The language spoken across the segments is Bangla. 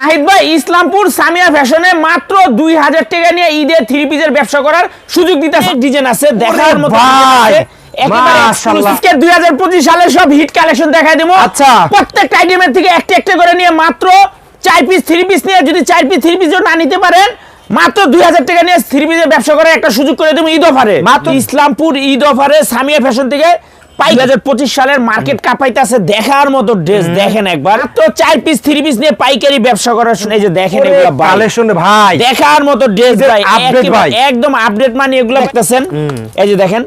নাহিদ ভাই ইসলামপুর সামিয়া ফ্যাশনে মাত্র দুই হাজার টাকা নিয়ে ঈদের থ্রি পিসের ব্যবসা করার সুযোগ দিতেছে ডিজাইন আছে দেখার মতো ভাই, একেবারে মাশাআল্লাহ। exclusive। 2025 সালের সব হিট কালেকশন দেখাই দেবো আচ্ছা। প্রত্যেকটা আইটেমের থেকে একটা একটা করে নিয়ে মাত্র চার পিস থ্রি পিস নিয়ে যদি চার পিস থ্রি পিস না নিতে পারেন মাত্র দুই হাজার টাকা নিয়ে থ্রি পিসের ব্যবসা করার একটা সুযোগ করে দেবো ঈদ অফারে মাত্র ইসলামপুর ঈদ অফারে সামিয়া ফ্যাশন থেকে পাই দুই হাজার পঁচিশ সালের মার্কেট কাঁপাইতেছে দেখার মতো ড্রেস দেখেন একবার। তো চার পিস থ্রি পিস নিয়ে পাইকারি ব্যবসা করার শুনে এই যে দেখেন এগুলো। কালেকশন ভাই। দেখার মতো ড্রেস ভাই। একদম আপডেট মানে এগুলো দেখতেছেন এই যে দেখেন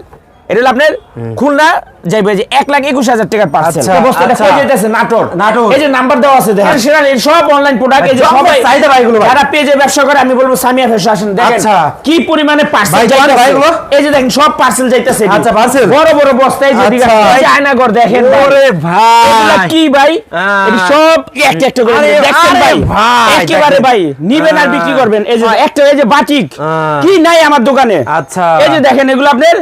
এটা হলো আপনার খুলনা যাইবে যে এক লাখ একুশ হাজার টাকার পার্সেল আচ্ছা, আচ্ছা। নাটোর নাটোর। এই যে নাম্বার দেওয়া আছে দেখেন সেটা সব অনলাইন প্রোডাক্ট এই যে সবাই চাহিদা ভাই এগুলো ভাই। যারা পেজে ব্যবসা করে আমি বলব সামিয়া ফ্যাশন আসেন দেখেন আচ্ছা। কি পরিমাণে পার্সেল ভাই, জানেন ভাই এগুলো? এই যে দেখেন সব পার্সেল যাইতেছে আচ্ছা, parcel? বড় বড় বস্তা এই যে দিকে। এই যে আয়নাঘর দেখেন ওরে ভাই কি ভাই। এটা সব একটা একটা করে আরে ভাই ভাই, একেবারে ভাই নিবেন আর বিক্রি করবেন এই যে একটা এই যে বাটিক কি নাই আমার দোকানে আচ্ছা। এই যে দেখেন এগুলো আপনার।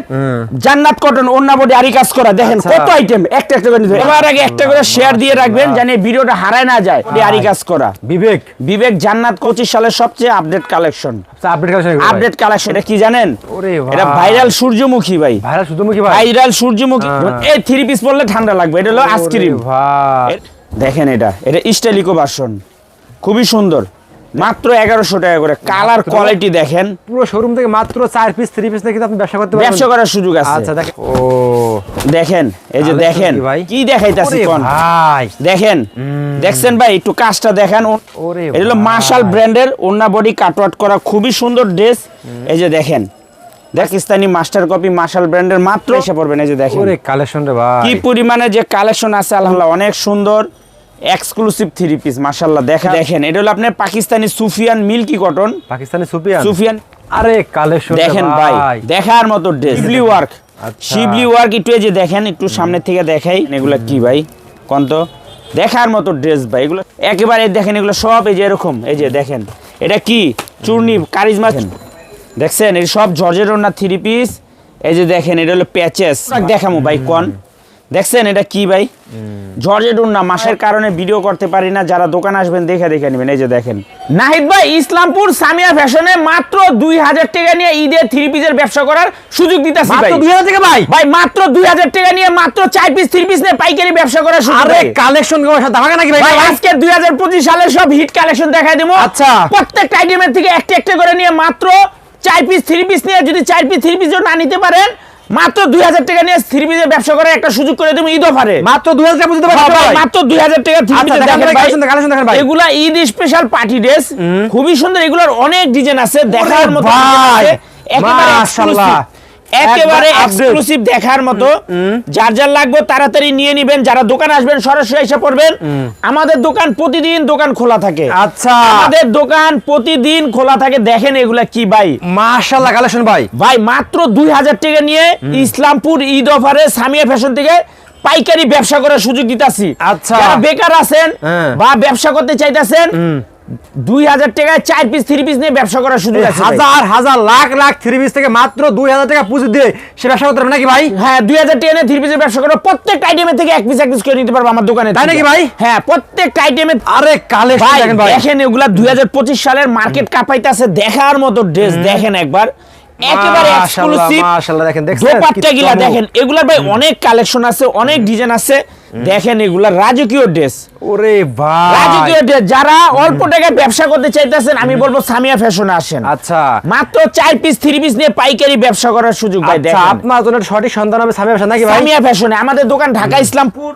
জান্নাত কটন অন্য বডি আরি কাজ করা দেখেন আচ্ছা। কত আইটেম একটা একটা করে এবার আগে একটা করে শেয়ার দিয়ে রাখবেন জানি ভিডিওটা হারায় না যায় আরি কাজ করা। বিবেক। বিবেক জান্নাত পঁচিশ সালের সবচেয়ে update collection update collection update collection এটা কি জানেন? ওরে। এটা ভাইরাল সূর্যমুখী ভাই। ভাইরাল সূর্যমুখী ভাই? ভাইরাল সূর্যমুখী। হ্যাঁ। এই থ্রি পিস পরলে ঠান্ডা লাগবে এটা হলো আইসক্রিম দেখেন এটা এটা স্টাইলিকো ভার্সন খুবই সুন্দর। মাত্র এগারোশো টাকা করে কালার কোয়ালিটি দেখেন। পুরো শোরুম থেকে মাত্র চার পিস থ্রি পিস থেকে আপনি ব্যবসা করতে পারবেন? ব্যবসা করার সুযোগ আছে। আচ্ছা দেখেন। ও দেখেন এই যে দেখেন কি দেখাইতাছি কোন? ভাই। দেখেন দেখছেন ভাই একটু কাজটা দেখেন এটা হলো মার্শাল ব্র্যান্ডের ওন্না বডি কাটওয়াট করা খুবই সুন্দর ড্রেস এই যে দেখেন পাকিস্তানি মাস্টার কপি মার্শাল ব্র্যান্ডের মাত্র এসে পড়বেন এই যে দেখেন। কালেকশন রে ভাই। কি পরিমাণে যে কালেকশন আছে আলহামদুলিল্লাহ অনেক সুন্দর। এক্সক্লুসিভ থ্রি পিস মাশাল্লাহ দেখেন দেখেন এটা হলো আপনার পাকিস্তানি সুফিয়ান মিল্কি কটন। পাকিস্তানি সুপিয়ান সুফিয়ান আরে কালেকশন দেখেন ভাই দেখার মতো ড্রেস শিবলি ওয়ার্ক। শিবলি ওয়ার্ক একটু এই যে দেখেন একটু সামনে থেকে দেখাই এগুলা কি ভাই? কোন তো? দেখার মতো ড্রেস ভাই এগুলো একেবারে দেখেন এগুলো সব এই যে এরকম এই যে দেখেন। এটা কি? চূর্ণি কারিজমা দেখছেন? এই সব জর্জের না থ্রি পিস এই যে দেখেন এটা হলো প্যাচেস দেখামো ভাই কোন? দেখছেন এটা কি ভাই? জর্জেট না মাসের কারণে ভিডিও করতে পারি না যারা দোকান আসবেন দেখে দেখে নেবেন এই যে দেখেন। নাহিদ ভাই ইসলামপুর সামিয়া ফ্যাশনে মাত্র দুই হাজার টাকা নিয়ে ঈদের থ্রি পিসের ব্যবসা করার সুযোগ দিতেছি ভাই। 2000 টাকা ভাই? ভাই মাত্র দুই হাজার টাকা নিয়ে মাত্র চার পিস থ্রি পিস নিয়ে পাইকারি ব্যবসা করার সুযোগ আরে কালেকশন ধামাকা নাকি ভাই? আজকে দুই হাজার পঁচিশ সালের সব হিট কালেকশন দেখাই দেবো। আচ্ছা। প্রত্যেকটা আইটেমের থেকে একটা একটা করে নিয়ে মাত্র চার পিস থ্রি পিস নিয়ে যদি চার পিস থ্রি পিস না নিতে পারেন মাত্র দুই হাজার টাকা নিয়ে থ্রি পিসের ব্যবসা করার একটা সুযোগ করে তুমি ঈদ অফারে মাত্র 2000 টাকা বুঝতে হ্যাঁ ভাই, ভাই মাত্র দুই হাজার টাকা থ্রি আচ্ছা। কালেকশন দেখান, ভাই। এগুলা ঈদ স্পেশাল পার্টি ড্রেস খুবই সুন্দর এগুলোর অনেক ডিজাইন আছে দেখার মতো। একেবারে মাশাআল্লাহ। একেবারে এক্সক্লুসিভ দেখার মতো। যার যার লাগবে তাড়াতাড়ি নিয়ে নিবেন যারা দোকান আসবেন সরাসরি এসে পড়বেন। আমাদের দোকান প্রতিদিন দোকান খোলা থাকে। আচ্ছা। আমাদের দোকান প্রতিদিন খোলা থাকে। দেখেন এগুলা কি ভাই। মাশাআল্লাহ কালেকশন ভাই। ভাই মাত্র দুই হাজার টাকা নিয়ে ইসলামপুর ঈদ অফারে সামিয়া ফ্যাশন থেকে পাইকারি ব্যবসা করার সুযোগ দিতাছি। আচ্ছা। যারা বেকার আছেন হ্যাঁ। বা ব্যবসা করতে চাইতেছেন দুই হাজার টাকায় চার পিস থ্রি পিস নিয়ে ব্যবসা করার সুযোগ আছে হাজার হাজার লাখ লাখ থ্রি পিস থেকে মাত্র 2000 টাকা পুঁজি দিয়ে সে ব্যবসা করতে পারবে নাকি ভাই? হ্যাঁ দুই হাজার টাকা নিয়ে থ্রি পিসের ব্যবসা করো প্রত্যেক আইটেমের থেকে এক পিস এক পিস করে নিতে পারব আমার দোকানে তাই নাকি ভাই? হ্যাঁ প্রত্যেক আইটেমে আরে কালেকশন দেখেন এগুলা দুই হাজার পঁচিশ সালের মার্কেট কাপাইতেছে দেখার মতো ড্রেস দেখেন একবার। একেবারে মাশাআল্লাহ, এক্সক্লুসিভ দেখেন, দেখছেন? দোপাট্টা গিলা দেখেন এগুলার ভাই অনেক কালেকশন আছে অনেক ডিজাইন আছে। দেখেন এগুলা রাজকীয় ড্রেস। ওরে ভাই। রাজকীয় ড্রেস যারা অল্প টাকায় ব্যবসা করতে চাইতেছেন আমি বলব সামিয়া ফ্যাশনে আসেন। আচ্ছা। মাত্র চার পিস থ্রি পিস নিয়ে পাইকারি ব্যবসা করার সুযোগ ভাই আচ্ছা দেখেন। আপনার জন্য সঠিক সন্ধান হবে সামি ব্যবসা নাকি ভাই? সামিয়া ফ্যাশনে আমাদের দোকান ঢাকা ইসলামপুর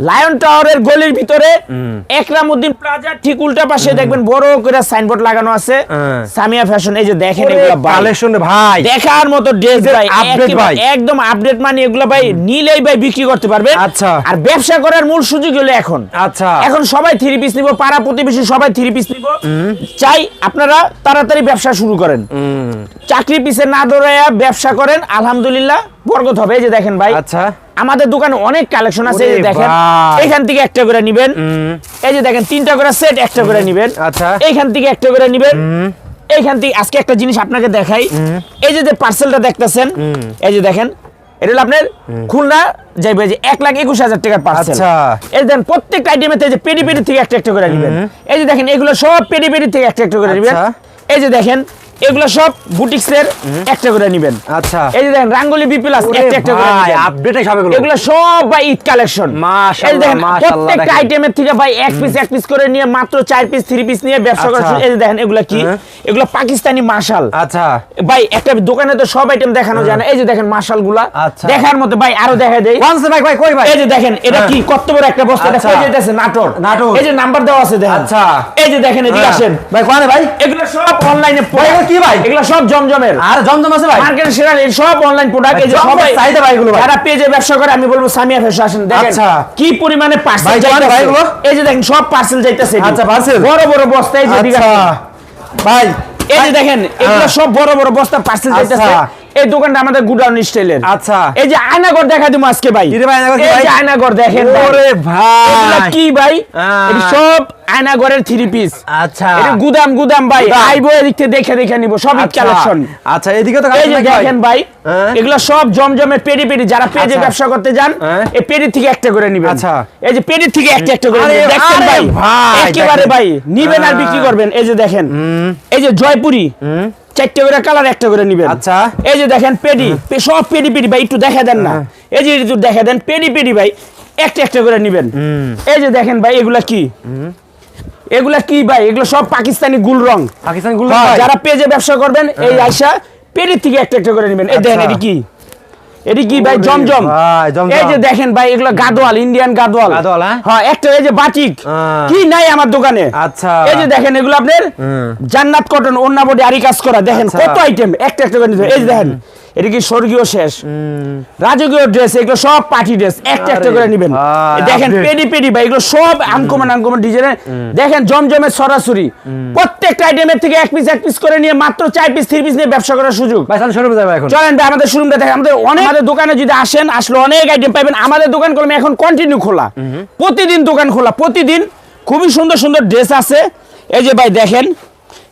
লায়ন টাওয়ারের গলির ভিতরে একরামউদ্দিন প্লাজা ঠিক উল্টা পাশে দেখবেন বড় করে সাইনবোর্ড লাগানো আছে। হ্যাঁ। সামিয়া ফ্যাশন এই যে দেখেন এগুলা। কালেকশন ভাই। দেখার মতো ড্রেস ভাই একেবারে- ভাই। একদম আপডেট মানে এগুলা ভাই নিলেই ভাই বিক্রি করতে পারবে আচ্ছা। আর ব্যবসা করার মূল সুযোগ হলো এখন। আচ্ছা। এখন সবাই থ্রি পিস নিব পাড়া প্রতিবেশী সবাই থ্রি পিস নিব। চাই আপনারা তাড়াতাড়ি ব্যবসা শুরু করেন। চাকরি পিছে না দৌড়াইয়া ব্যবসা করেন আলহামদুলিল্লাহ বরকত হবে। যে দেখেন ভাই আচ্ছা। আমাদের দোকানে অনেক কালেকশন আছে এই যে দেখেন। এখান থেকে একটা করে নিবেন। এই যে দেখেন তিনটা করে সেট একটা করে নিবেন। আচ্ছা। এইখান থেকে একটা করে নিবেন। এইখান থেকে আজকে একটা জিনিস আপনাকে দেখাই। এই যে যে পার্সেলটা দেখতেছেন এই যে দেখেন এটা হলো আপনার খুলনা যাইবে যে এক লাখ একুশ হাজার টাকার পার্সেল আচ্ছা। এই দেখেন প্রত্যেকটা আইটেমের থেকে পেডি পেডি থেকে একটা একটা করে নেবেন এই যে দেখেন এগুলো সব পেডি পেডি থেকে একটা একটা করে নেবেন আচ্ছা। এই যে দেখেন এগুলো সব বুটিক্সের একটা করে নেবেন আচ্ছা এই যে দেখেন রাঙ্গুলি বি প্লাস একটা একটা করে। আপডেটে সব এগুলো। এগুলো সব ভাই ঈদ কালেকশন মাশাআল্লাহ, মাশাআল্লাহ, প্রত্যেকটা আইটেমের থেকে ভাই এক পিস এক পিস করে নিয়ে মাত্র চার পিস থ্রি পিস নিয়ে ব্যবসা করা আচ্ছা। এই যে দেখেন এগুলো কি হ্যাঁ। এগুলো পাকিস্তানি মাশাল আচ্ছা ভাই একটা দোকানে তো সব আইটেম দেখানো যায় না এই যে দেখেন মাশালগুলা আচ্ছা। দেখার মতো ভাই আরও দেখা কোন ভাই ভাই কই ভাই এই যে দেখেন এটা হ্যাঁ। কি কত বড় একটা বস্তা এটা আচ্ছা। কই যেতেছে নাটোর নাটোর। এই যে নাম্বার দেওয়া আছে দেখেন আচ্ছা। এই যে দেখেন এদিকে হ্যাঁ। আসেন ভাই কোনে ভাই এগুলো সব অনলাইনে কি ভাই? এগুলো সব জমজমের আর জমজম আছে ভাই মার্কেট সেরা এই সব অনলাইন প্রোডাক্ট এই যে সবাই চাহিদা ভাই এগুলো। যারা পেজে ব্যবসা করে আমি বলব সামিয়া ফ্যাশন আসেন দেখেন আচ্ছা। কি পরিমাণে পার্সেল ভাই, ভাই এগুলো? এই যে দেখেন সব পার্সেল যাইতেছে আচ্ছা, পার্সেল বড় বড় বস্তা এই যে এদিকে আচ্ছা ভাই এই যে দেখেন এগুলো হ্যাঁ। সব বড় বড় বস্তা পার্সেল আচ্ছা। যাইতেছে এই দোকানটা আমাদের গুডাউন স্টাইলের। আচ্ছা। এই যে আয়নাগর দেখা দিমু আজকে ভাই। আয়নাঘর এই? যে দেখেন ওরে ভাই। কি ভাই। সব থ্রি পিস আচ্ছা। এটা গুদাম গুদাম ভাই। আইবো এদিক দেখে দেখে নিব। সব আচ্ছা। কালেকশন। আচ্ছা এদিকে তো এই যে দেখেন ভাই। এগুলো সব পেডি পেডি যারা পেজে। ব্যবসা করতে যান। এই পেডি থেকে একটা করে নিবেন। আচ্ছা। এই যে পেডি থেকে একটা একটা করে নিবেন। ভাই? ভাই, একেবারে ভাই নিবেন আর। বিক্রি করবেন। এই যে দেখেন। এই যে জয়পুরি। চারটে করে কালার একটা করে নিবেন। আচ্ছা। এই যে দেখেন পেডি সব পেডি পেডি ভাই একটু দেখা দেন না। এই যে একটু দেখা দেন পেডি পেডি ভাই একটা একটা করে নিবেন। এই যে দেখেন ভাই এগুলা কি? এগুলা কি ভাই? এগুলো সব পাকিস্তানি গুল রং। পাকিস্তানি গুল রং যারা পেজে ব্যবসা করবেন এই আয়সা পেডির থেকে একটা একটা করে নেবেন। এই দেখেন আচ্ছা। এটি কি? এটি কি ভাই জমজম এই যে দেখেন ভাই এগুলো গাদোয়াল ইন্ডিয়ান গাদোয়াল গাদোয়াল, হ্যাঁ? হ্যাঁ একটা এই যে বাটিক। কি নাই আমার দোকানে আচ্ছা। এই যে দেখেন এগুলো আপনার জান্নাত কটন অন্য বডি আরি কাজ করা দেখেন আচ্ছা। কত আইটেম একটা একটা করে এই যে দেখেন এটা কি স্বর্গীয় শেষ? রাজকীয় ড্রেস এগুলো সব পার্টি ড্রেস একটা একটা করে নেবেন। দেখেন পেডি পেডি ভাই এগুলো সব আনকমন আনকমন ডিজাইনের। দেখেন জমজমের সরাসরি। প্রত্যেকটা আইটেমের থেকে এক পিস এক পিস করে নিয়ে মাত্র চার পিস থ্রি পিস নিয়ে ব্যবসা করার সুযোগ। ভাই তাহলে শোরুমে যাবে এখন। চলেন ভাই আমাদের শোরুমটা দেখেন আমাদের অনেক আমাদের দোকানে যদি আসেন আসলে অনেক আইটেম পাবেন। আমাদের দোকান কলমে এখন কন্টিনিউ খোলা। প্রতিদিন দোকান খোলা প্রতিদিন। খুবই সুন্দর সুন্দর ড্রেস আছে। এই যে ভাই দেখেন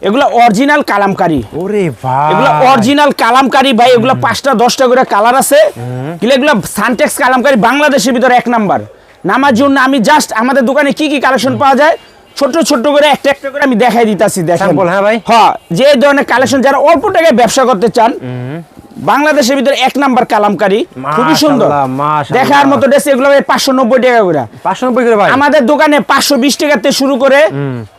এগুলো অরিজিনাল কালামকারী। ওরে ভাই। এগুলো অরিজিনাল কালামকারী ভাই এগুলো পাঁচটা দশটা করে কালার আছে। এগুলো সানটেক্স কালামকারী বাংলাদেশের ভিতরে এক নাম্বার। নামার জন্য আমি জাস্ট আমাদের দোকানে কি কি কালেকশন পাওয়া যায়? ছোট ছোট করে একটা একটা করে আমি দেখাই দিতাছি দেখেন। হ্যাঁ ভাই? হ্যাঁ যে ধরনের কালেকশন যারা অল্প টাকায় ব্যবসা করতে চান বাংলাদেশের ভিতরে এক নাম্বার কালামকারী খুবই সুন্দর। দেখার মতো ড্রেস এগুলো পাঁচশো নব্বই টাকা করে। পাঁচশো নব্বই করে আমাদের দোকানে পাঁচশো বিশ টাকা থেকে শুরু করে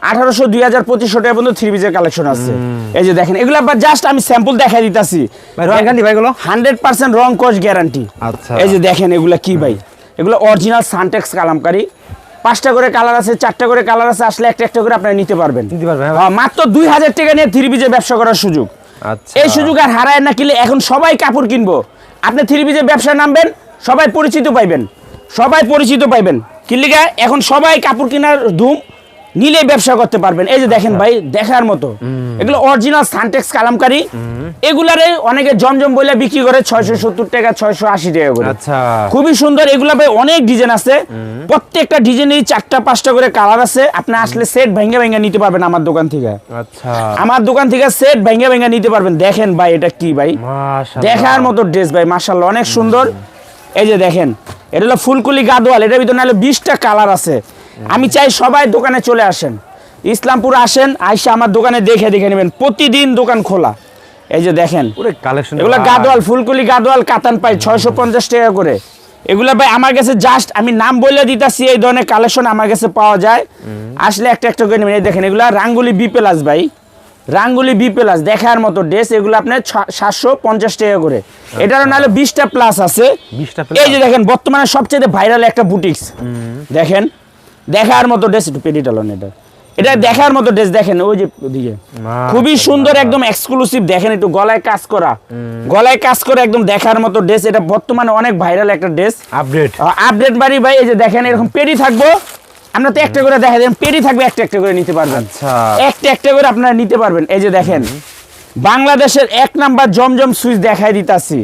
আঠারোশো দুই হাজার পঁচিশশো টাকা পর্যন্ত থ্রি পিসের কালেকশন আছে। এই যে দেখেন এগুলো আবার জাস্ট আমি স্যাম্পল দেখাই দিতাছি। ভাই রং গান্ধি ভাই গুলো হান্ড্রেড পার্সেন্ট রং কস গ্যারান্টি আচ্ছা। এই যে দেখেন এগুলা কি ভাই? এগুলো অরিজিনাল সানটেক্স কালামকারী। পাঁচটা করে কালার আছে চারটা করে কালার আছে আসলে একটা একটা করে আপনারা নিতে পারবেন। হ্যাঁ। মাত্র দুই হাজার টাকা নিয়ে থ্রি পিসের ব্যবসা করার সুযোগ। এই সুযোগ আর হারায় না কিনলে এখন সবাই কাপড় কিনবো। আপনি থ্রি পিসের ব্যবসা নামবেন, সবাই পরিচিত পাইবেন। সবাই পরিচিত পাইবেন। কিনলে গা এখন সবাই কাপড় কেনার ধুম নিলে ব্যবসা করতে পারবেন। এই যে দেখেন ভাই দেখার মতো। এগুলো অরিজিনাল সানটেক্স কালামকারী। এগুলারে অনেকে জমজম বলে বিক্রি করে ছয়শো সত্তর টাকা ছয়শো আশি টাকা করে। আচ্ছা। খুবই সুন্দর। এগুলা ভাই অনেক ডিজাইন আছে। প্রত্যেকটা ডিজাইনেরই চারটা পাঁচটা করে কালার আছে। আপনি আসলে সেট ভেঙে ভেঙে নিতে পারবেন আমার দোকান থেকে। আচ্ছা। আমার দোকান থেকে সেট ভেঙে ভেঙে নিতে পারবেন। দেখেন ভাই এটা কি ভাই? দেখার মতো ড্রেস ভাই মার্শাল্লাহ অনেক সুন্দর। এই যে দেখেন এটা হলো ফুলকুলি গাদোয়াল। এটার ভিতরে নাহলে বিশটা কালার আছে। আমি চাই সবাই দোকানে চলে আসেন। ইসলামপুর আসেন আইসা আমার দোকানে দেখে দেখে নেবেন। প্রতিদিন দোকান খোলা। এই যে দেখেন এগুলো গাদোয়াল ফুলকুলি গাদোয়াল কাতান পাই ছয়শো পঞ্চাশ টাকা করে। এগুলো ভাই আমার কাছে জাস্ট আমি নাম বলে দিতেছি এই ধরনের কালেকশন আমার কাছে পাওয়া যায়। আসলে একটা একটা করে নেবেন। এই দেখেন এগুলো রাঙ্গুলি বি প্লাস ভাই। রাঙ্গুলি বি প্লাস দেখার মতো ড্রেস এগুলো আপনার সাতশো পঞ্চাশ টাকা করে। এটারও নাহলে বিশটা প্লাস আছে। এই যে দেখেন বর্তমানে সবচেয়ে ভাইরাল একটা বুটিক্স দেখেন দেখার মতো ড্রেস একটু পেডিটালন এটা। এটা দেখার মতো ড্রেস দেখেন ওই যে ওদিকে। খুবই সুন্দর একদম এক্সক্লুসিভ দেখেন একটু গলায় কাজ করা। গলায় কাজ করে একদম দেখার মতো ড্রেস এটা বর্তমানে অনেক ভাইরাল একটা ড্রেস আপডেট আপডেট বাড়ি ভাই এই যে দেখেন এরকম পেডি থাকব। আমরা তো একটা করে দেখা দেন পেডি থাকবে একটা একটা করে নিতে পারবেন। আচ্ছা। একটা একটা করে আপনারা নিতে পারবেন। এই যে দেখেন বাংলাদেশের এক নাম্বার জমজম সুইচ দেখাই দিতাছি।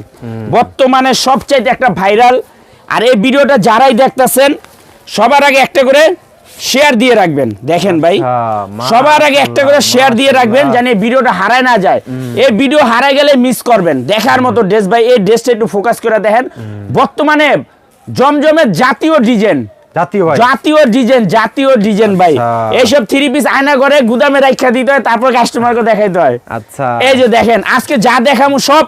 বর্তমানে সবচাইতে একটা ভাইরাল আর এই ভিডিওটা যারাই দেখতাছেন সবার আগে একটা করে শেয়ার দিয়ে রাখবেন। দেখেন ভাই আচ্ছা, সবার আগে একটা করে শেয়ার দিয়ে রাখবেন। জানি ভিডিওটা হারায় না যায়। এই ভিডিও হারায় গেলে মিস করবেন। দেখার মতো ড্রেস ভাই এই ড্রেসটা একটু ফোকাস করে দেখেন। বর্তমানে জমজমের জাতীয় ডিজাইন জাতীয় ডিজাইন জাতীয় ডিজাইন ভাই। এইসব থ্রি পিস আয়না করে গুদামে রাখা দিতে হয় তারপর কাস্টমারকে দেখাইতে হয়। আচ্ছা। এই যে দেখেন আজকে যা দেখামু সব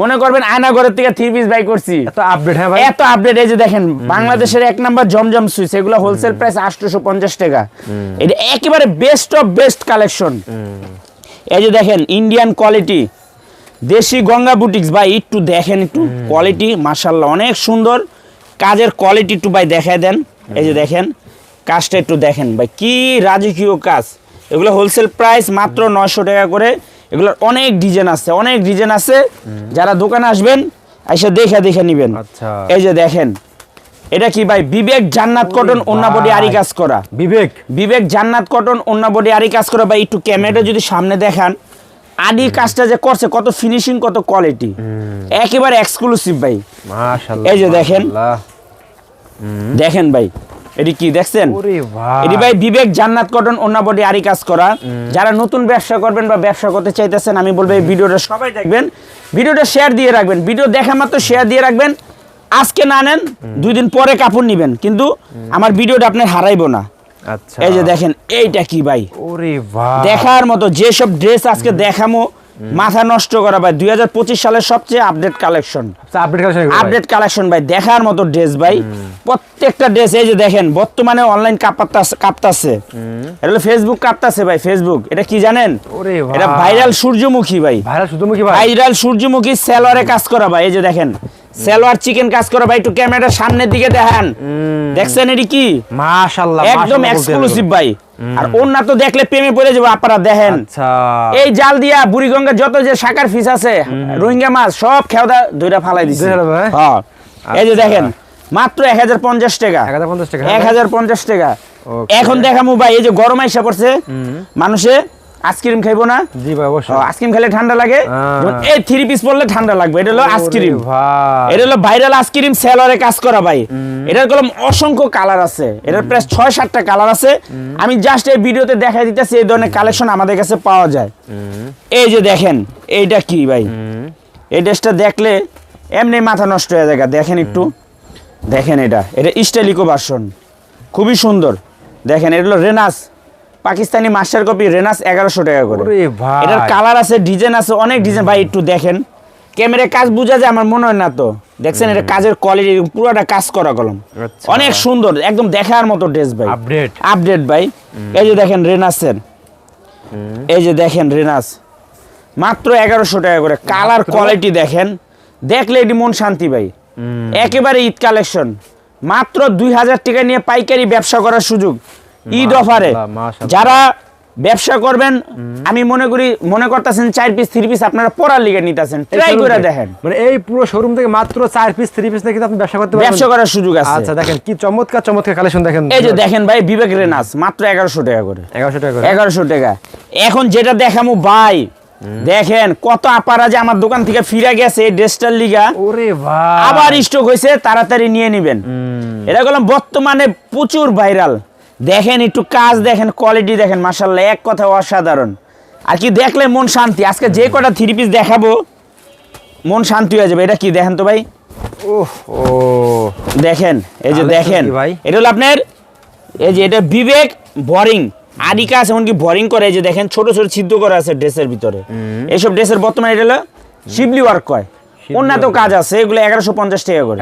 মনে করবেন আয়না ঘরের থেকে থ্রি পিস বাই করছি। এত আপডেট হ্যাঁ এত আপডেট এই যে দেখেন বাংলাদেশের এক নাম্বার জমজম সুইচ এগুলো হোলসেল প্রাইস আটশোশো পঞ্চাশ টাকা। এটা একেবারে বেস্ট অফ বেস্ট কালেকশন এই যে দেখেন ইন্ডিয়ান কোয়ালিটি দেশি গঙ্গা বুটিক্স ভাই একটু দেখেন একটু কোয়ালিটি মার্শাল্লাহ অনেক সুন্দর। কাজের কোয়ালিটি একটু ভাই দেখায় দেন। এই যে দেখেন কাজটা একটু দেখেন। ভাই কি রাজকীয় কাজ। এগুলো হোলসেল প্রাইস মাত্র নয়শো টাকা করে। এগুলোর অনেক ডিজাইন আছে অনেক ডিজাইন আছে। যারা দোকানে আসবেন এসে দেখে দেখে নেবেন। আচ্ছা। এই যে দেখেন এটা কি ভাই? বিবেক জান্নাত কটন অন্য বডি আরি কাজ করা। বিবেক? বিবেক জান্নাত কটন অন্য বডি আরি কাজ করা। ভাই একটু ক্যামেরাটা যদি সামনে দেখান আদি কাজটা যে করছে কত ফিনিশিং কত কোয়ালিটি একেবারে এক্সক্লুসিভ ভাই। এই যে দেখেন। দেখেন ভাই এটি কি দেখছেন? এটি ভাই বিবেক জান্নাত কটন অন্য বডি আরি কাজ করা। যারা নতুন ব্যবসা করবেন বা ব্যবসা করতে চাইতেছেন আমি বলব এই ভিডিওটা সবাই দেখবেন। ভিডিওটা শেয়ার দিয়ে রাখবেন। ভিডিও দেখা মাত্র শেয়ার দিয়ে রাখবেন। আজকে না নেন দুই দিন পরে কাপড় নিবেন। কিন্তু আমার ভিডিওটা আপনি হারাইবো না। আচ্ছা। এই যে দেখেন এইটা কি ভাই? দেখার মতো যেসব ড্রেস আজকে দেখামো মাথা নষ্ট করা ভাই দুই হাজার পঁচিশ সালের সবচেয়ে আপডেট কালেকশন আপডেট কালেকশন ভাই। দেখার মতো ড্রেস ভাই। প্রত্যেকটা ড্রেস এই যে দেখেন বর্তমানে অনলাইন কাঁপাতাছে এটা হলো ফেসবুক কাঁপতাছে ভাই ফেসবুক এটা কি জানেন? এটা ভাইরাল সূর্যমুখী ভাই। ভাইরাল সূর্যমুখী ভাই। ভাইরাল সূর্যমুখী সেলোয়ারে কাজ করা ভাই এই যে দেখেন। সেলোয়ার চিকেন কাজ করা ভাই একটু ক্যামেরার সামনের দিকে দেখেন। দেখছেন এটি কি? মাশাআল্লাহ একদম এক্সক্লুসিভ ভাই। আর অন্য তো দেখলে প্রেমে পড়ে যাব আপনারা দেখেন। আচ্ছা। এই জাল দিয়া বুড়িগঙ্গা যত যে শাকার ফিস আছে রোহিঙ্গা মাছ সব খেওদা দুইটা ফালাই ভাই? হ্যাঁ। এই যে আচ্ছা। দেখেন মাত্র এক হাজার পঞ্চাশ টাকা। এক হাজার পঞ্চাশ টাকা এখন দেখামু ভাই এই যে গরম আইসা পড়ছে মানুষে আইসক্রিম খাইবো না? জি ভাই অবশ্যই। আইসক্রিম খেলে ঠান্ডা লাগে। যেমন এই থ্রি পিস পরলে ঠান্ডা লাগবে। এটা হলো আইসক্রিম। ভাই। এটা হলো ভাইরাল আইসক্রিম সেলরে কাজ করা ভাই। এটার কলম অসংখ্য কালার আছে। এটার প্রায় ছয় সাতটা কালার আছে। আমি জাস্ট এই ভিডিওতে দেখাই দিতেছি এই ধরনের কালেকশন আমাদের কাছে পাওয়া যায়। এই যে দেখেন এইটা কি ভাই? এই ড্রেসটা দেখলে এমনি মাথা নষ্ট হয়ে যায় দেখেন একটু। দেখেন এটা। এটা স্টাইলিকো ভার্সন খুবই সুন্দর। দেখেন এটা হলো রেনাস। পাকিস্তানি মাস্টার কপি রেনাস এগারোশো টাকা করে। এটার কালার আছে ডিজাইন আছে অনেক ডিজাইন ভাই একটু দেখেন। ক্যামেরায় কাজ বোঝা যায় আমার মনে হয় না তো। দেখছেন এটা কাজের কোয়ালিটি পুরোটা কাজ করা কলম। আচ্ছা। অনেক সুন্দর একদম দেখার মতো ড্রেস ভাই। আপডেট আপডেট ভাই। এই যে দেখেন রেনাসের। এই যে দেখেন রেনাস। মাত্র এগারোশো টাকা করে। কালার কোয়ালিটি দেখেন। দেখলে এটি মন শান্তি ভাই। একেবারে ঈদ কালেকশন মাত্র দুই হাজার টাকা নিয়ে পাইকারি ব্যবসা করার সুযোগ। ঈদ অফারে। যারা ব্যবসা করবেন আমি মনে করি মনে করতেছেন চার পিস থ্রি পিস আপনারা পড়ার লিগে নিতেছেন। ট্রাই করে দেখেন। মানে এই পুরো শোরুম থেকে মাত্র চার পিস থ্রি পিস থেকে আপনি ব্যবসা করতে পারবেন? ব্যবসা করার সুযোগ আছে। আচ্ছা দেখেন কি চমৎকার চমৎকার কালেকশন দেখেন। এই যে দেখেন ভাই বিবেক রেনাস মাত্র এগারোশো টাকা করে। এগারোশো টাকা করে। এগারোশো টাকা। এখন যেটা দেখামু ভাই দেখেন কত আপারা যে আমার দোকান থেকে ফিরে গেছে এই ড্রেসটার লিগা। ওরে ভাই। আবার স্টক হয়েছে তাড়াতাড়ি নিয়ে নেবেন। এটা বললাম বর্তমানে প্রচুর ভাইরাল দেখেন একটু কাজ দেখেন কোয়ালিটি দেখেন মাসাল্লাহ এক কথা অসাধারণ। আর কি দেখলে মন শান্তি? আজকে যে কটা থ্রি পিস দেখাবো মন শান্তি হয়ে যাবে। এটা কি দেখেন তো ভাই? ওহ ও। দেখেন এই যে দেখেন। ভাই? এটা হলো আপনার এই যে এটা বিবেক বোরিং। আদিকা আছে এমনকি বোরিং করে এই যে দেখেন ছোট ছোট ছিদ্র করা আছে ড্রেসের ভিতরে। এইসব ড্রেসের বর্তমানে এটা হলো শিবলি ওয়ার্ক কয় অন্যান্য কাজ আছে এগুলো এগারোশো পঞ্চাশ টাকা করে।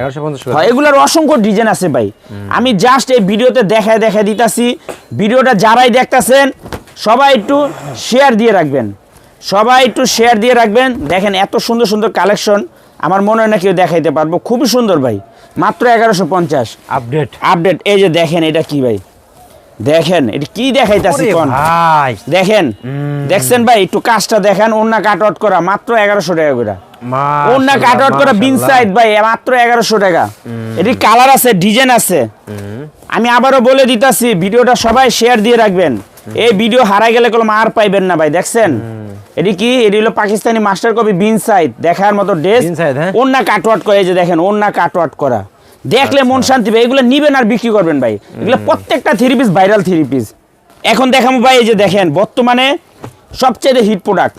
এগুলোর অসংখ্য ডিজাইন আছে ভাই। আমি জাস্ট এই ভিডিওতে দেখায় দেখায় দিতাছি। ভিডিওটা যারাই দেখতাছেন সবাই একটু শেয়ার দিয়ে রাখবেন। সবাই একটু শেয়ার দিয়ে রাখবেন। দেখেন এত সুন্দর সুন্দর কালেকশন আমার মনে হয় না কেউ দেখাইতে পারব। খুবই সুন্দর ভাই। মাত্র এগারোশো পঞ্চাশ। আপডেট আপডেট এই যে দেখেন এটা কি ভাই? দেখেন এটা কি দেখাইতাছি কোন? ভাই। দেখেন দেখছেন ভাই একটু কাজটা দেখেন অন্য কাট আউট করা মাত্র এগারোশো টাকা করে। অন্য কাট আউট করা বিন সাইড ভাই মাত্র এগারোশো টাকা। এটি কালার আছে ডিজাইন আছে। আমি আবারও বলে দিতাছি ভিডিওটা সবাই শেয়ার দিয়ে রাখবেন। এই ভিডিও হারাই গেলে কোনো আর পাইবেন না ভাই দেখছেন? এটি কি? এটি হলো পাকিস্তানি মাস্টার কপি বিন সাইড দেখার মতো ড্রেস। হ্যাঁ? অন্য কাটওয়াট করে এই যে দেখেন অন্য কাটওয়াট করা। দেখলে মন শান্তি ভাই এগুলো নিবেন আর বিক্রি করবেন ভাই। এগুলো প্রত্যেকটা three piece viral three piece এখন দেখাবো ভাই এই যে দেখেন বর্তমানে সবচেয়ে হিট প্রোডাক্ট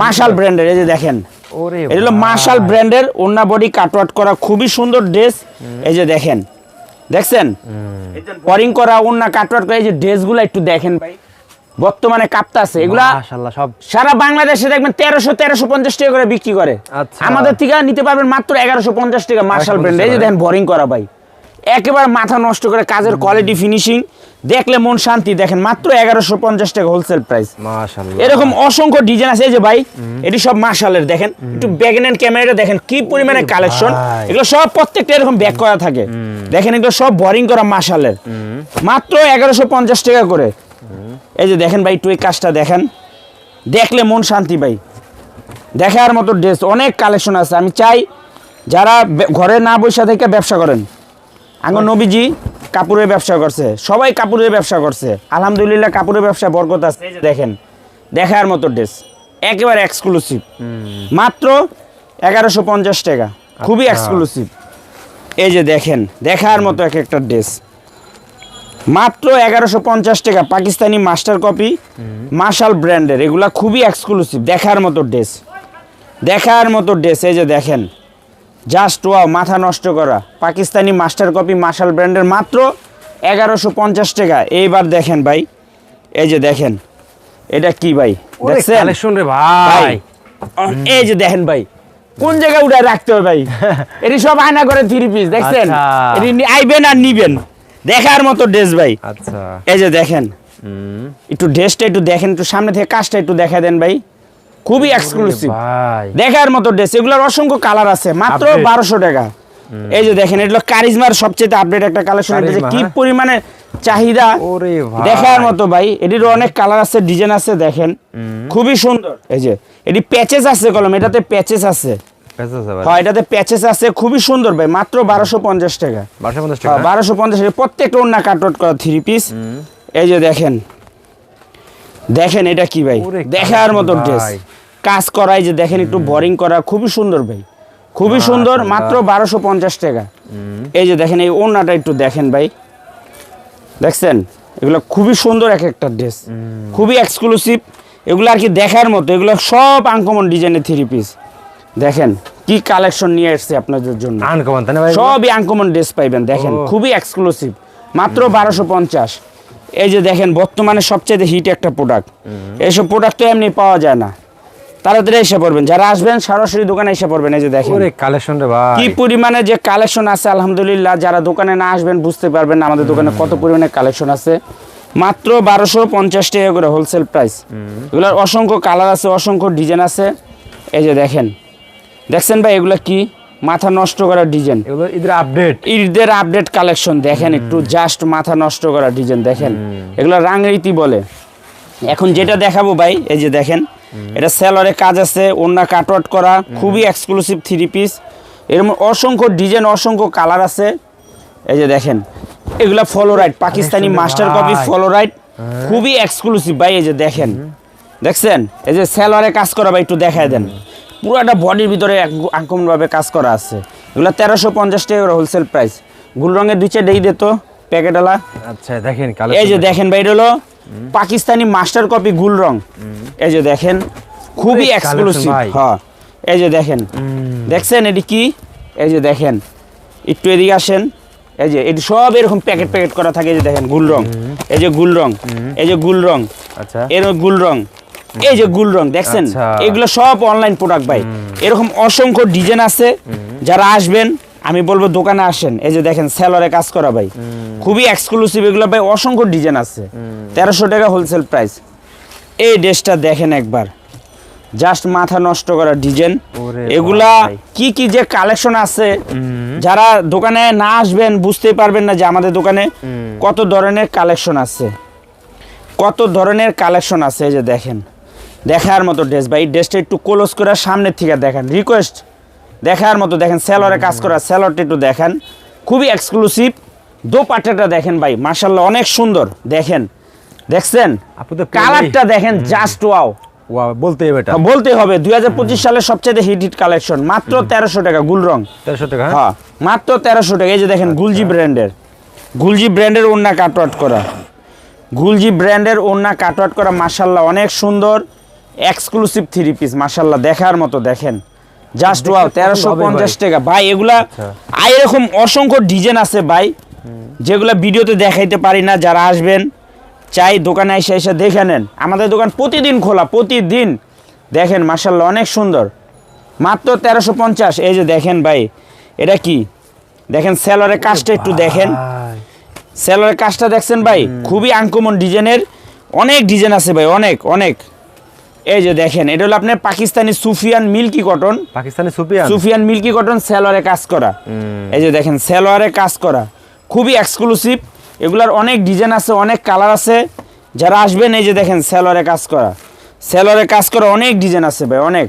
মার্শাল ব্র্যান্ডের এই যে দেখেন। এটা হলো ভাই। মার্শাল ব্র্যান্ডের ওন্না বডি কাটওয়াট করা খুবই সুন্দর ড্রেস এই যে দেখেন। দেখছেন? পরিং করা ওন্না কাটওয়াট করা এই যে ড্রেসগুলো একটু দেখেন ভাই। বর্তমানে কাঁপতাছে। এগুলা মাশাআল্লাহ সব সারা বাংলাদেশে দেখবেন তেরোশো তেরোশো পঞ্চাশ টাকা করে বিক্রি করে। আচ্ছা। আমাদের থেকে নিতে পারবেন মাত্র এগারোশো পঞ্চাশ টাকা মার্শাল ব্র্যান্ড এই যে দেখেন বোরিং করা ভাই। একেবারে মাথা নষ্ট করে কাজের কোয়ালিটি ফিনিশিং দেখলে মন শান্তি দেখেন মাত্র এগারোশো পঞ্চাশ টাকা হোলসেল প্রাইস মাশাআল্লাহ। এরকম অসংখ্য ডিজাইন আছে। এই যে ভাই এটি সব মার্শালের দেখেন। একটু ব্যাগনেন ক্যামেরাটা দেখেন কি পরিমাণে কালেকশন এগুলো সব প্রত্যেকটা এরকম ব্যাক করা থাকে। দেখেন এগুলো সব বোরিং করা মার্শালের মাত্র এগারোশো পঞ্চাশ টাকা করে। এই যে দেখেন ভাই একটু এই কাজটা দেখেন। দেখলে মন শান্তি ভাই। দেখার মতো ড্রেস অনেক কালেকশন আছে। আমি চাই যারা ঘরে না বসে থেকে ব্যবসা করেন। আঙ্গ নবীজি কাপড়ের ব্যবসা করছে। সবাই কাপড়ের ব্যবসা করছে। আলহামদুলিল্লাহ কাপড়ের ব্যবসা বরকত আছে। এই যে দেখেন দেখার মতো ড্রেস একেবারে এক্সক্লুসিভ মাত্র এগারোশো পঞ্চাশ টাকা। খুবই আচ্ছা। এক্সক্লুসিভ এই যে দেখেন দেখার মতো এক একটা ড্রেস মাত্র এগারোশো পঞ্চাশ টাকা পাকিস্তানি মাস্টার কপি মার্শাল ব্র্যান্ডের। এগুলা খুবই এক্সক্লুসিভ দেখার মতো ড্রেস দেখার মতো ড্রেস এই যে দেখেন। জাস্ট ওয়াও মাথা নষ্ট করা। পাকিস্তানি মাস্টার কপি মার্শাল ব্র্যান্ডের মাত্র এগারোশো পঞ্চাশ টাকা। এইবার দেখেন ভাই এই যে দেখেন। এটা কি ভাই? দেখছেন? রে ভাই। ভাই এই যে দেখেন ভাই কোন জায়গায় উঠে রাখতে হবে ভাই? এটি সব আয়না করে থ্রি পিস দেখছেন? আচ্ছা। এটি আইবেন আর নিবেন। দেখার মতো ড্রেস ভাই। আচ্ছা। এই যে দেখেন। একটু ড্রেসটা একটু দেখেন একটু সামনে থেকে কাজটা একটু দেখা দেন ভাই। খুবই এক্সক্লুসিভ ভাই। দেখার মতো ড্রেস এগুলোর অসংখ্য কালার আছে মাত্র। বারোশো টাকা। এই যে দেখেন এগুলো কারিজমার সবচেয়ে আপডেট একটা কালেকশন এটা কি হ্যাঁ? পরিমাণে চাহিদা। দেখার মতো ভাই এটির অনেক কালার আছে ডিজাইন আছে দেখেন। খুবই সুন্দর। এই যে এটি প্যাচেস আছে কলম এটাতে প্যাচেস আছে। হয় এটাতে প্যাচেস আছে খুবই সুন্দর ভাই মাত্র বারোশো পঞ্চাশ টাকা। বারোশো পঞ্চাশ টাকা? প্রত্যেকটা অন্য কাটওয়াট করা থ্রি পিস এই যে দেখেন দেখেন এটা কি ভাই? দেখার মতো ড্রেস কাজ করাই যে দেখেন একটু বোরিং করা খুবই সুন্দর ভাই। খুবই সুন্দর মাত্র বারোশো পঞ্চাশ টাকা। এই যে দেখেন এই ওড়নাটা একটু দেখেন ভাই। দেখছেন? এগুলো খুবই সুন্দর এক একটা ড্রেস খুবই এক্সক্লুসিভ এগুলো আর কি দেখার মতো এগুলো সব আঙ্কমন ডিজাইনের থ্রি পিস দেখেন কি কালেকশন নিয়ে এসছে আপনাদের জন্য? আনকমন তাই না ভাই? সবই আনকমন ড্রেস পাইবেন দেখেন খুবই এক্সক্লুসিভ মাত্র বারোশো পঞ্চাশ। এই যে দেখেন বর্তমানে সবচেয়ে হিট একটা প্রোডাক্ট এইসব প্রোডাক্ট তো এমনি পাওয়া যায় না। তাড়াতাড়ি এসে পড়বেন। যারা আসবেন সরাসরি দোকানে এসে পড়বেন এই যে দেখেন। ওরে কালেকশন রে ভাই। কি পরিমাণে যে কালেকশন আছে আলহামদুলিল্লাহ যারা দোকানে না আসবেন বুঝতে পারবেন না আমাদের দোকানে কত পরিমাণে কালেকশন আছে। মাত্র বারোশো পঞ্চাশ টাকা করে হোলসেল প্রাইস এগুলোর অসংখ্য কালার আছে অসংখ্য ডিজাইন আছে। এই যে দেখেন দেখছেন ভাই এগুলো কি? মাথা নষ্ট করা ডিজাইন। এগুলো ঈদের আপডেট। ঈদের আপডেট কালেকশন দেখেন একটু জাস্ট মাথা নষ্ট করা ডিজাইন দেখেন। এগুলো রাংরীতি বলে। এখন যেটা দেখাবো ভাই এই যে দেখেন এটা সেলরে কাজ আছে অন্য কাটওয়াট করা খুবই এক্সক্লুসিভ থ্রি পিস এরকম অসংখ্য ডিজাইন অসংখ্য কালার আছে। এই যে দেখেন এগুলা ফলোরাইট পাকিস্তানি মাস্টার কপি। ফলোরাইট খুবই এক্সক্লুসিভ ভাই এই যে দেখেন। দেখছেন? এই যে সেলরে কাজ করা ভাই একটু দেখায় দেন। পুরোটা বডির ভিতরে আনকমন ভাবে কাজ করা আছে। এগুলো তেরোশো পঞ্চাশ টাকা হোলসেল প্রাইস গুল রঙের দুই চার দেই দিত প্যাকেটওয়ালা। আচ্ছা দেখেন এই যে দেখেন ভাই এটা হলো পাকিস্তানি মাস্টার কপি গুল রং। এই যে দেখেন খুবই এক্সক্লুসিভ হ্যাঁ এই যে দেখেন। দেখছেন এটি কি? এই যে দেখেন একটু এদিকে আসেন। এই যে এটি সব এরকম প্যাকেট প্যাকেট করা থাকে এই যে দেখেন গুল রং। এই যে গুল রং। এই যে গুল রং। আচ্ছা। এর গুল রং। এই যে গুল রং দেখছেন? আচ্ছা। এগুলো সব অনলাইন প্রোডাক্ট ভাই। এরকম অসংখ্য ডিজাইন আছে। যারা আসবেন আমি বলব দোকানে আসেন। এই যে দেখেন সেলরে কাজ করা ভাই। খুবই এক্সক্লুসিভ এগুলো ভাই অসংখ্য ডিজাইন আছে। তেরোশো টাকা হোলসেল প্রাইস এই ড্রেসটা দেখেন একবার। জাস্ট মাথা নষ্ট করা ডিজাইন এগুলা কি কি যে কালেকশন আছে। যারা দোকানে না আসবেন বুঝতেই পারবেন না যে আমাদের দোকানে কত ধরনের কালেকশন আছে। কত ধরনের কালেকশন আছে এই যে দেখেন। দেখার মতো ড্রেস ভাই ড্রেসটা একটু ক্লোজ করে সামনের থেকে দেখেন রিকোয়েস্ট দেখার মতো দেখেন স্যালোরে কাজ করা স্যালোরটা একটু দেখেন খুবই এক্সক্লুসিভ দোপাট্টাটা দেখেন ভাই মার্শাল্লাহ অনেক সুন্দর দেখেন দেখছেন? কালারটা দেখেন জাস্ট ওয়াও ওয়া বলতে হবে এটা। বলতে হবে দুই হাজার পঁচিশ সালের সবচেয়ে হিট হিট কালেকশন মাত্র তেরোশো টাকা গুল রং। তেরোশো টাকা হ্যাঁ? হ্যাঁ মাত্র তেরোশো টাকা এই যে দেখেন গুলজি ব্র্যান্ডের গুলজি ব্র্যান্ডের ওন্না কাটওয়াট করা। গুলজি ব্র্যান্ডের ওন্না কাটওয়াট করা মাসাল্লাহ অনেক সুন্দর। এক্সক্লুসিভ থ্রি পিস মাসাল্লাহ দেখার মতো দেখেন। জাস্ট ওয়াও তেরোশো পঞ্চাশ টাকা। ভাই এগুলা আর এরকম অসংখ্য ডিজাইন আছে ভাই যেগুলা ভিডিওতে দেখাইতে পারি না যারা আসবেন চাই দোকানে এসে এসে দেখে নেন। আমাদের দোকান প্রতিদিন খোলা প্রতিদিন। দেখেন মাসাল্লাহ অনেক সুন্দর। মাত্র তেরোশো পঞ্চাশ এই যে দেখেন ভাই এটা কি? দেখেন সেলরের কাজটা একটু দেখেন। সেলরের কাজটা দেখছেন ভাই খুবই আনকমন ডিজাইনের অনেক ডিজাইন আছে ভাই অনেক অনেক। এই যে দেখেন এটা হলো আপনার Pakistani Sufiyan milky cotton. Pakistani Supiyan Sufiyan milky cotton সেলোয়ারে কাজ করা। এই যে দেখেন সেলোয়ারে কাজ করা। খুবই এক্সক্লুসিভ এগুলার অনেক ডিজাইন আছে অনেক কালার আছে। যারা আসবেন এই যে দেখেন সেলোয়ারে কাজ করা। সেলোয়ারে কাজ করা অনেক ডিজাইন আছে ভাই অনেক।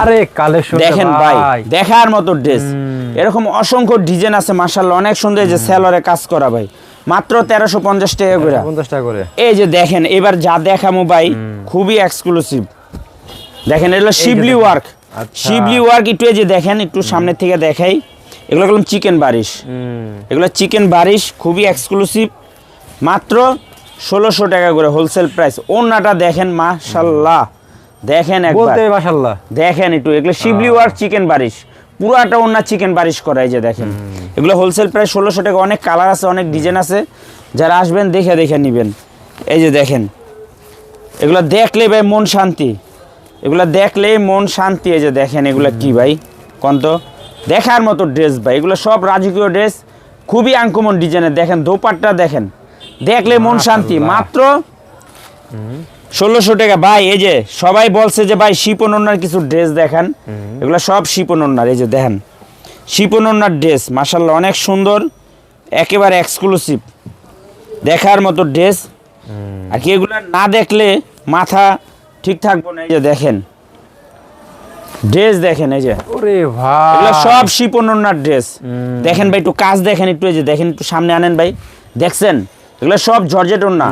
আরে কালেকশন দেখেন ভাই দেখার মতো ড্রেস এরকম অসংখ্য ডিজাইন আছে মার্শাল্লাহ অনেক সুন্দর যে সেলোয়ারে কাজ করা ভাই। মাত্র তেরোশো পঞ্চাশ টাকা করে। পঞ্চাশ টাকা করে। এই যে দেখেন এবার যা দেখামো ভাই খুবই এক্সক্লুসিভ দেখেন এগুলো শিবলি ওয়ার্ক। শিবলি ওয়ার্ক একটু এই যে দেখেন একটু সামনের থেকে দেখাই। এগুলো হলাম চিকেন বারিশ। এগুলো চিকেন বারিশ খুবই এক্সক্লুসিভ মাত্র ষোলোশো টাকা করে হোলসেল প্রাইস ওনাটা দেখেন মাশাল্লাহ। দেখেন একবার। মাশাল্লাহ। দেখেন একটু এগুলো শিবলি ওয়ার্ক চিকেন বারিশ। পুরাটা অন্য চিকেন বারিশ করা এই যে দেখেন। এগুলো হোলসেল প্রায় ষোলোশো টাকা অনেক কালার আছে অনেক ডিজাইন আছে। যারা আসবেন দেখে দেখে নেবেন। এই যে দেখেন এগুলো দেখলে ভাই মন শান্তি। এগুলো দেখলেই মন শান্তি এই যে দেখেন এগুলো কি ভাই? কন্ত দেখার মতো ড্রেস ভাই এগুলো সব রাজকীয় ড্রেস খুবই আনকমন ডিজাইনের দেখেন দোপাট্টা দেখেন দেখলে মন শান্তি। মাত্র ষোলোশো টাকা। ভাই এই যে সবাই বলছে যে ভাই শিপন ওনার কিছু ড্রেস দেখান। এগুলো সব শিপন ওনার এই যে দেখেন শিপন ওনার ড্রেস মাসাল্লাহ অনেক সুন্দর একেবারে এক্সক্লুসিভ দেখার মতো ড্রেস আর কি এগুলো না দেখলে মাথা ঠিক থাকব না এই যে দেখেন। ড্রেস দেখেন এই যে। ওরে ভাই। এগুলো সব শিপন ওনার ড্রেস দেখেন ভাই একটু কাজ দেখেন একটু এই যে দেখেন একটু সামনে আনেন ভাই। দেখছেন? এগুলো সব জর্জেট ওন্না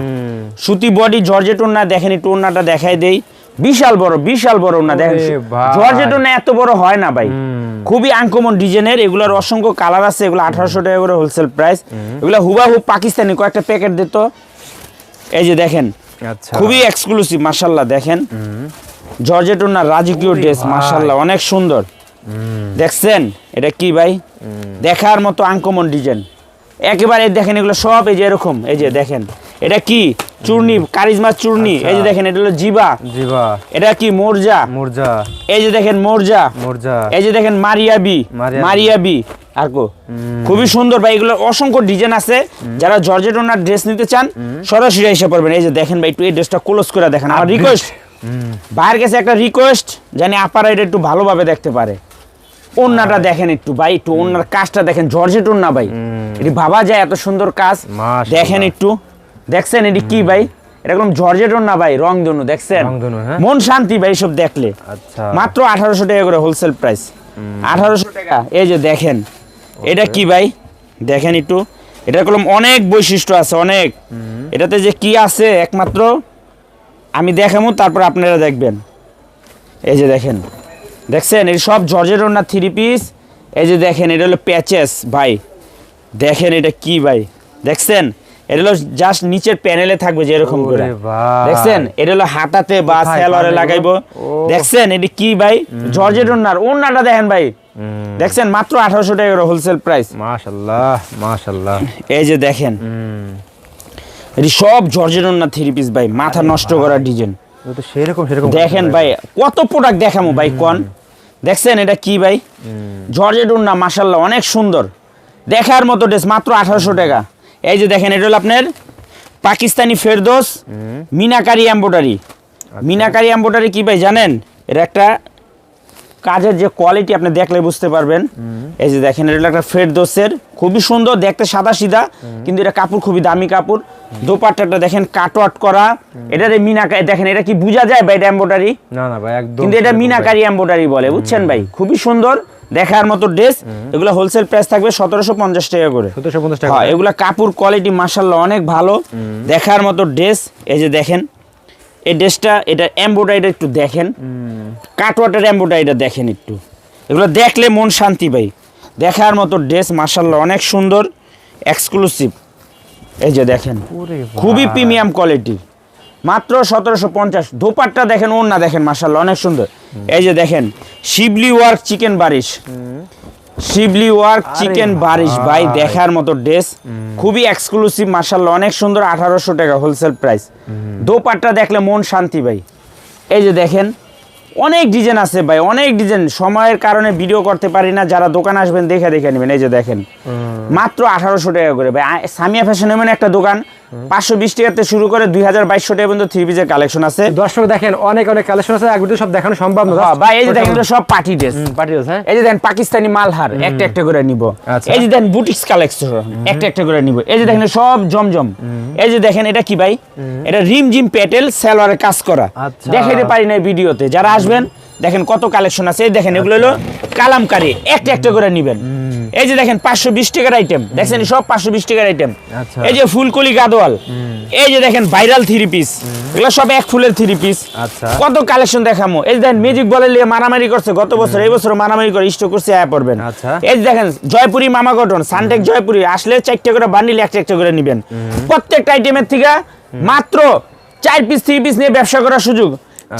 সুতি বডি জর্জেট ওন্না দেখেন একটু দেখাই দেই। বিশাল বড় বিশাল বড় ওন্না দেখেন। জর্জেট এত বড় হয় না ভাই। খুবই আনকমন ডিজাইনের এগুলোর অসংখ্য কালার আছে এগুলো আঠারোশো টাকা করে হোলসেল প্রাইস এগুলো হুবাহু পাকিস্তানি কয়েকটা প্যাকেট দিত এই যে দেখেন আচ্ছা। খুবই এক্সক্লুসিভ মার্শাল্লাহ দেখেন। জর্জেট রাজকীয় ড্রেস। মার্শাল্লাহ অনেক সুন্দর। দেখছেন? এটা কি ভাই? দেখার মতো আনকমন ডিজাইন একেবারে দেখেন এগুলো সব এই যে এরকম এই যে দেখেন। এটা কি? চূর্ণি কারিজমা চূর্ণি। এই যে দেখেন এটা হলো জিবা। জিবা। এটা কি? মোরজা। মুরজা। এই যে দেখেন মোরজা। মুরজা। এই যে দেখেন মারিয়াবি। মারিয়াবি। আর কো? খুবই সুন্দর ভাই এগুলো অসংখ্য ডিজাইন আছে। যারা জর্জেট ওনার ড্রেস নিতে চান সরাসরি এসে পড়বেন। এই যে দেখেন ভাই একটু এই ড্রেসটা ক্লোজ করে দেখেন। আমার রিকোয়েস্ট ভাইয়ের কাছে একটা রিকোয়েস্ট জানি আপারা এটা একটু ভালোভাবে দেখতে পারে। ওন্নাটা দেখেন একটু ভাই একটু ওন্নার কাজটা দেখেন জর্জেট ওন্না ভাই। এটি ভাবা যায় এত সুন্দর কাজ। দেখেন একটু। দেখছেন এটি কি ভাই? এটা ওন্না ভাই রং দনু দেখছেন? হ্যাঁ? মন শান্তি ভাই সব দেখলে। আচ্ছা। মাত্র আঠারোশো টাকা করে হোলসেল প্রাইস আঠারোশো টাকা এই যে দেখেন। এটা কি ভাই? দেখেন একটু। এটার কলম অনেক বৈশিষ্ট্য আছে অনেক। এটাতে যে কি আছে একমাত্র আমি দেখাবো তারপর আপনারা দেখবেন। এই যে দেখেন। দেখছেন এই সব জর্জের না থ্রি পিস এই যে দেখেন এটা হলো প্যাচেস ভাই। দেখেন এটা কি ভাই। দেখছেন এটা হলো জাস্ট নিচের প্যানেলে থাকবে যে এরকম করে। দেখছেন এটা হলো হাতাতে বা সেলরে লাগাইবো। দেখছেন এটি কি ভাই? জর্জেট ওনার ওনাটা দেখেন ভাই। দেখছেন মাত্র আঠারোশো টাকা করে হোলসেল প্রাইস মাশাল্লাহ মাশাল্লাহ। এই যে দেখেন। এটি সব জর্জের ওনার থ্রি পিস ভাই। মাথা নষ্ট করা ডিজাইন সেরকম সেরকম দেখেন ভাই কত প্রোডাক্ট দেখামো ভাই কন? দেখছেন এটা কি ভাই? জর্জেট না মাসাল্লাহ অনেক সুন্দর। দেখার মতো ড্রেস মাত্র আঠারোশো টাকা। এই যে দেখেন এটা হলো আপনার পাকিস্তানি ফেরদোস মিনাকারি এম্বোডারি মিনাকারি এম্বোডারি কি ভাই জানেন? এটা একটা কাজের যে কোয়ালিটি আপনি দেখলে বুঝতে পারবেন। এই যে দেখেন এটা একটা ফেরদোসের খুবই সুন্দর দেখতে সাদা সিধা কিন্তু এটা কাপড় খুবই দামি কাপড়। দোপাট্টাটা দেখেন কাটওয়াট করা। এটার এই মিনাকারি দেখেন এটা কি বোঝা যায় ভাই এটা এম্বোটারি না না ভাই একদম কিন্তু এটা মিনাকারি এম্বোটারি বলে বুঝছেন ভাই? খুবই সুন্দর দেখার মতো ড্রেস এগুলো হোলসেল প্রাইস থাকবে সতেরোশো পঞ্চাশ টাকা করে। ভাই। 1750 টাকা হ্যাঁ এগুলা কাপড় কোয়ালিটি মার্শাল্লাহ অনেক ভালো। দেখার মতো ড্রেস এই যে দেখেন এই ড্রেসটা এটা এম্বোডারিটা একটু দেখেন। কাটওয়াটার এম্বোডারিটা দেখেন একটু। এগুলো দেখলে মন শান্তি পাই দেখার মতো ড্রেস মার্শাল্লাহ অনেক সুন্দর এক্সক্লুসিভ এই যে দেখেন খুবই প্রিমিয়াম কোয়ালিটি মাত্র সতেরোশো পঞ্চাশ। দোপাট্টা দেখেন ওর না দেখেন মার্শাল্লাহ অনেক সুন্দর। এই যে দেখেন শিবলি ওয়ার্ক চিকেন বারিশ শিবলি ওয়ার্ক চিকেন বারিশ ভাই। দেখার মতো ড্রেস। খুবই এক্সক্লুসিভ মার্শাল্লাহ অনেক সুন্দর আঠারোশো টাকা হোলসেল প্রাইস দোপাট্টা দেখলে মন শান্তি ভাই। এই যে দেখেন অনেক ডিজাইন আছে ভাই অনেক ডিজাইন সময়ের কারণে ভিডিও করতে পারি না যারা দোকান আসবেন দেখে দেখে নেবেন। এই যে দেখেন মাত্র আঠারোশো টাকা করে ভাই। সামিয়া ফ্যাশন এমন একটা দোকান পাঁচশো বিশ টাকাতে শুরু করে দুই হাজার বাইশশো টাকা পর্যন্ত থ্রি পিসের কালেকশন আছে। দর্শক দেখেন অনেক অনেক কালেকশন আছে সব দেখানো সম্ভব না। হ্যাঁ, ভাই এই যে দেখেন সব পার্টি ড্রেস পার্টি হ্যাঁ। এই যে দেখেন পাকিস্তানি মালহার একটা একটা করে নিব। আচ্ছা। এই যে দেখেন বুটিক্স কালেকশন একটা একটা করে নিব। এই যে দেখেন সব জমজম। এই যে দেখেন এটা কি ভাই? এটা রিম জিম পেটেল সালোয়ারে কাজ করা। আচ্ছা। দেখাইতে পারি না ভিডিওতে। যারা আসবেন দেখেন কত কালেকশন আছে। এই দেখেন এগুলো হলো কালামকারি একটা একটা করে নিবেন। এই যে দেখেন পাঁচশো বিশ টাকার আইটেম দেখছেন সব পাঁচশো বিশ টাকার আইটেম আচ্ছা। এই যে ফুলকলি গাদোয়াল। এই যে দেখেন ভাইরাল থ্রি পিস এগুলো সব এক ফুলের থ্রি পিস আচ্ছা। কত কালেকশন দেখামো। এই দেখেন মিউজিক বলে নিয়ে মারামারি করছে গত বছর এই বছর মারামারি করে স্টক করছে আয়া পড়বেন। আচ্ছা। এই দেখেন জয়পুরি মামা গঠন সানটেক জয়পুরি আসলে চারটে করে বান্ডিল একটা একটা করে নিবেন। প্রত্যেকটা আইটেমের থেকে মাত্র চার পিস থ্রি পিস নিয়ে ব্যবসা করার সুযোগ।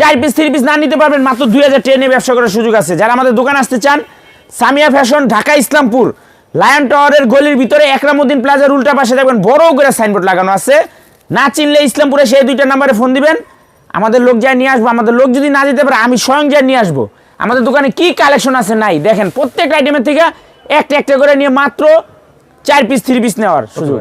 চার পিস থ্রি পিস না নিতে পারবেন মাত্র দুই হাজার নিয়ে ব্যবসা করার সুযোগ আছে। যারা আমাদের দোকান আসতে চান সামিয়া ফ্যাশন, ঢাকা, ইসলামপুর। লায়ন টাওয়ারের গলির ভিতরে একরামুদ্দিন প্লাজার উল্টা পাশে দেখবেন বড় করে সাইনবোর্ড লাগানো আছে। না চিনলে ইসলামপুরে সেই দুইটা নাম্বারে ফোন দিবেন। আমাদের লোক যায় নিয়ে আসব। আমাদের লোক যদি না যেতে পারে, আমি স্বয়ং যায় নিয়ে আসব। আমাদের দোকানে কি কালেকশন আছে নাই? দেখেন প্রত্যেক আইটেমের থেকে একটা একটা করে নিয়ে মাত্র চার পিস থ্রি পিস নেওয়ার সুযোগ।